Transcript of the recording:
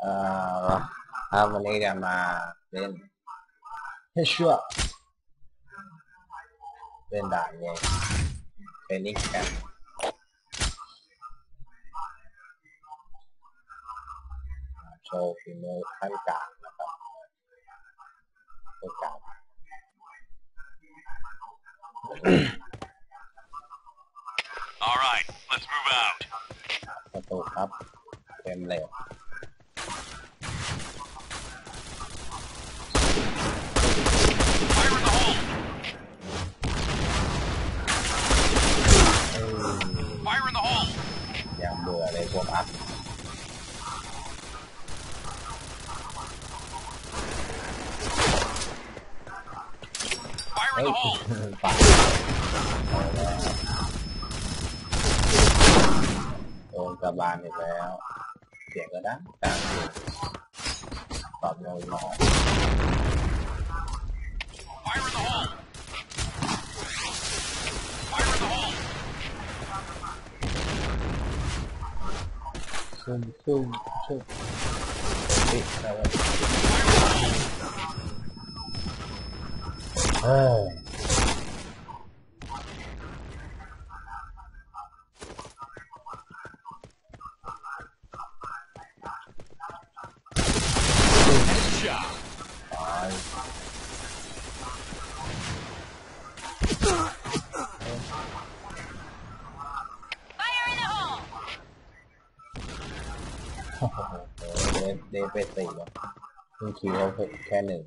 เอ่อครับวันนี้จะมาเล่นให้ชั่วเล่นด่านไงเทรนนิ่งกันโชว์ฝีมือขั้นกลางนะครับขั้นกลาง All right, let's move out. ประตูครับเต็มเลย เบื่อเลยพวกอัพ Fire เฮ้ in ย the hole! ปัดเอาแล้วโดนกระบาลอีกแล้ว เสียงก็ดังดังอยู่ตอบน้อยน้อย ซุ่มซุ่มซุ่มติดแล้วเฮ้ย Shot. ตาย โอ้โห เดนเดนไปสี่แล้วเพิ่งคิวเขาแค่หนึ่ง